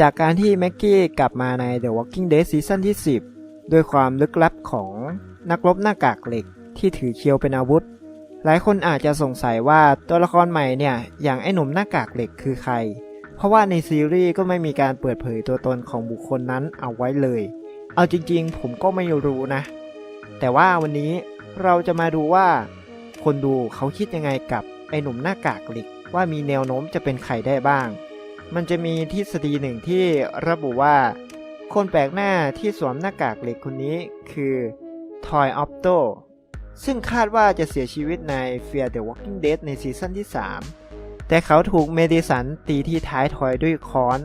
จากการที่แม็กกี้กลับมาใน The Walking Dead ซีซั่นที่ 10 ด้วยความลึกลับของนักรบหน้ากากเหล็กที่ถือเคียวเป็นอาวุธ หลายคนอาจจะสงสัยว่าตัวละครใหม่เนี่ย อย่างไอ้หนุ่มหน้ากากเหล็กคือใคร เพราะว่าในซีรีส์ก็ไม่มีการเปิดเผยตัวตนของบุคคลนั้นเอาไว้เลย เอาจริงๆ ผมก็ไม่รู้นะ แต่ว่าวันนี้เราจะมาดูว่า คนดูเขาคิดยังไงกับไอ้หนุ่มหน้ากากเหล็กว่ามีแนวโน้มจะเป็นใครได้บ้าง มันจะมีทฤษฎีหนึ่งที่ระบุว่า คนแปลกหน้าที่สวมหน้ากากเหล็กคนนี้คือทอยออปโตซึ่งคาดว่าจะเสียชีวิตใน Fear the Walking Dead ในซีซั่นที่ 3 แต่เขาถูกเมดิสันตีที่ท้ายทอยด้วยค้อน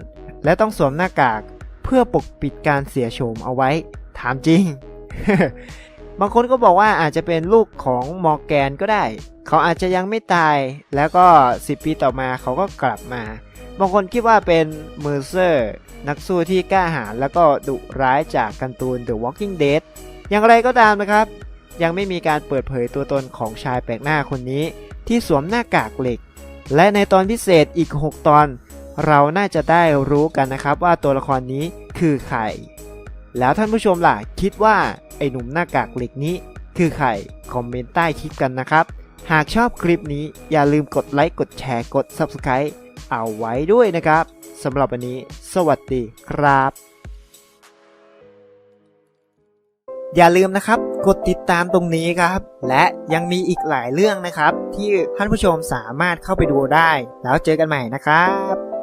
และต้องสวมหน้ากากเพื่อปกปิดการเสียโฉมเอาไว้ ถามจริง บางคนก็บอกว่าอาจจะเป็นลูกของมอร์แกนก็ได้ เขาอาจจะยังไม่ตาย แล้วก็ 10 ปีต่อมาเขาก็กลับมา บางคนคิดว่าเป็นเมอร์เซอร์ นักสู้ที่กล้าหาญแล้วก็ดุร้ายจากการ์ตูน The Walking Dead อย่างไรก็ตามนะครับ ยังไม่มีการเปิดเผยตัวตนของชายแปลกหน้าคนนี้ ที่สวมหน้ากากเหล็ก และในตอนพิเศษอีก 6 ตอน เราน่าจะได้รู้กันนะครับว่าตัวละครนี้คือใคร แล้วท่านผู้ชมล่ะ คิดว่าไอ้หนุ่มหน้ากากเหล็กนี้ คือใครคอมเมนต์ใต้คลิปกันนะครับ หากชอบคลิปนี้อย่าลืมกดไลค์กดแชร์กด Subscribe เอาไว้ด้วยนะครับสำหรับวันนี้ สวัสดีครับ อย่าลืมนะครับ กดติดตามตรงนี้ครับ และยังมีอีกหลายเรื่องนะครับ ที่ท่านผู้ชมสามารถเข้าไปดูได้ แล้วเจอกันใหม่นะครับ